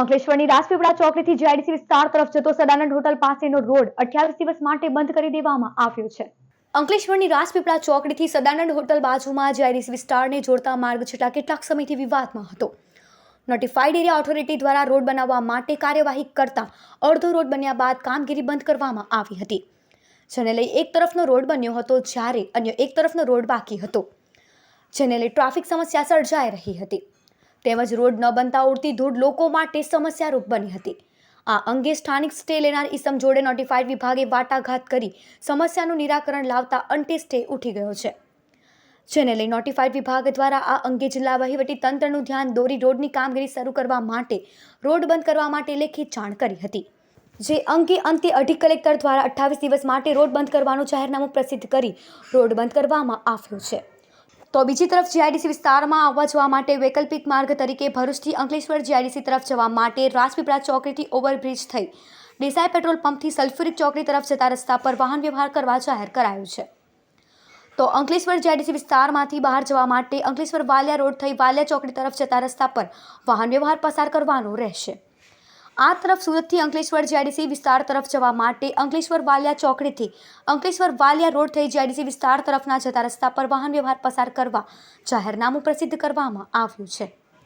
અંકલેશ્વરની Rajpipla ચોકડીથી GIDC વિસ્તાર તરફ જતો સદાનંદ હોટલ પાસેનો રોડ અઠ્યાવીસ દિવસ માટે બંધ કરી દેવામાં આવ્યો છે. અંકલેશ્વરની રાજપીપળા ચોકડીથી સદાનંદ હોટલ બાજુમાં જીઆઈડીસી વિસ્તારને જોડતા માર્ગ છેલ્લા કેટલાક સમયથી વિવાદમાં હતો. નોટિફાઈડ એરિયા ઓથોરિટી દ્વારા રોડ બનાવવા માટે કાર્યવાહી કરતા અડધો રોડ બન્યા બાદ કામગીરી બંધ કરવામાં આવી હતી. જેને લઈ એક તરફનો રોડ બન્યો હતો જ્યારે અન્ય એક તરફનો રોડ બાકી હતો. જેને લઈ ટ્રાફિક સમસ્યા સર્જાઈ રહી હતી. તેમજ રોડ ન બનતા ઉડતી ધૂળ લોકો માટે સમસ્યારૂપ બની હતી. આ અંગે સ્થાનિક સ્ટે લેનાર ઈસમ જોડે નોટિફાઈડ વિભાગે વાટાઘાત કરી સમસ્યાનું નિરાકરણ લાવતા અંતે સ્ટે ઉઠી ગયો છે. જેને લઈ નોટિફાઈડ વિભાગ દ્વારા આ અંગે જિલ્લા વહીવટી તંત્રનું ધ્યાન દોરી રોડની કામગીરી શરૂ કરવા માટે રોડ બંધ કરવા માટે લેખિત જાણ કરી હતી. જે અંગે અંતે અઢી કલેક્ટર દ્વારા અઠ્ઠાવીસ દિવસ માટે રોડ બંધ કરવાનું જાહેરનામું પ્રસિદ્ધ કરી રોડ બંધ કરવામાં આવ્યો છે. તો બીજી તરફ જીઆઈડીસી વિસ્તારમાં આવવા જવા માટે વૈકલ્પિક માર્ગ તરીકે ભરૂચથી અંકલેશ્વર જીઆઈડીસી તરફ જવા માટે રાજપીપળા ચોકડીથી ઓવરબ્રિજ થઈ. દેસાઈ પેટ્રોલ પંપથી સલ્ફ્યુરિક ચોકડી તરફ જતા રસ્તા પર વાહન વ્યવહાર કરવા જાહેર કરાયું છે. તો અંકલેશ્વર જીઆઈડીસી વિસ્તારમાંથી બહાર જવા માટે અંકલેશ્વર વાલિયા રોડ થઈ વાલિયા ચોકડી તરફ જતા રસ્તા પર વાહન વ્યવહાર પસાર કરવાનો રહેશે. આ તરફ સુરતથી અંકલેશ્વર જીઆઈડીસી વિસ્તાર તરફ જવા માટે અંકલેશ્વર વાલિયા ચોકડીથી અંકલેશ્વર વાલિયા રોડ થઈ જીઆઈડીસી વિસ્તાર તરફના જતા રસ્તા પર વાહન વ્યવહાર પસાર કરવા જાહેરનામું પ્રસિદ્ધ કરવામાં આવ્યું છે.